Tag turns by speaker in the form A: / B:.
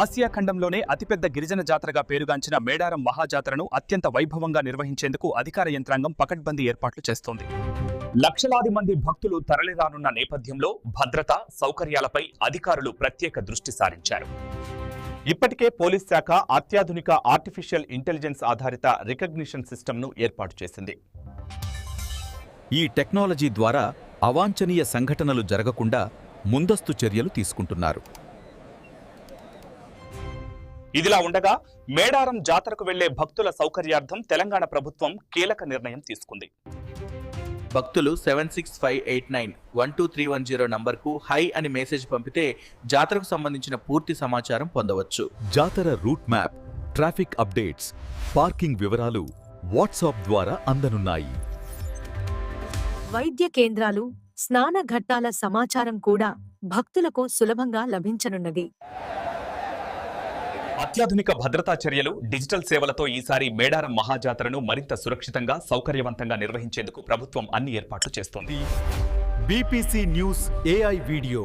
A: Asia ఖండంలోనే అతిపెద్ద గిరిజన జాతరగా పేరుగాంచిన మేడారం మహాజాతరను అత్యంత వైభవంగా నిర్వహించేందుకు అధికార యంత్రాంగం పకడ్బందీ ఏర్పాట్లు చేస్తోంది. లక్షలాది మంది భక్తులు తరలిరానున్న నేపథ్యంలో భద్రత సౌకర్యాలపై అధికారులు ప్రత్యేక దృష్టి సారించారు. ఇప్పటికే పోలీస్ శాఖ అత్యాధునిక ఆర్టిఫిషియల్ ఇంటెలిజెన్స్ ఆధారిత రికగ్నిషన్ సిస్టమ్ను ఏర్పాటు చేసింది.
B: ఈ టెక్నాలజీ ద్వారా అవాంఛనీయ సంఘటనలు జరగకుండా ముందస్తు చర్యలు తీసుకుంటున్నారు.
A: ఇదిలా ఉండగా మేడారం జాతరకు వెళ్ళే భక్తుల సౌకర్యార్థం తెలంగాణ ప్రభుత్వం కీలక నిర్ణయం తీసుకుంది.
C: భక్తులు seven six five eight nine one two three one zero నంబర్కు హై అని మెసేజ్ పంపితే జాతరకు సంబంధించిన పూర్తి సమాచారం పొందవచ్చు.
B: జాతర route map traffic updates parking వివరాలు వాట్సాప్ ద్వారా అందనున్నాయి.
D: వైద్య కేంద్రాలు స్నాన ఘట్టాల సమాచారం కూడా భక్తులకు సులభంగా లభించనున్నది.
A: అత్యాధునిక భద్రతా చర్యలు డిజిటల్ సేవలతో ఈసారి మేడారం మహాజాతరను మరింత సురక్షితంగా సౌకర్యవంతంగా నిర్వహించేందుకు ప్రభుత్వం అన్ని ఏర్పాట్లు చేస్తోంది.
B: BBC news AI video.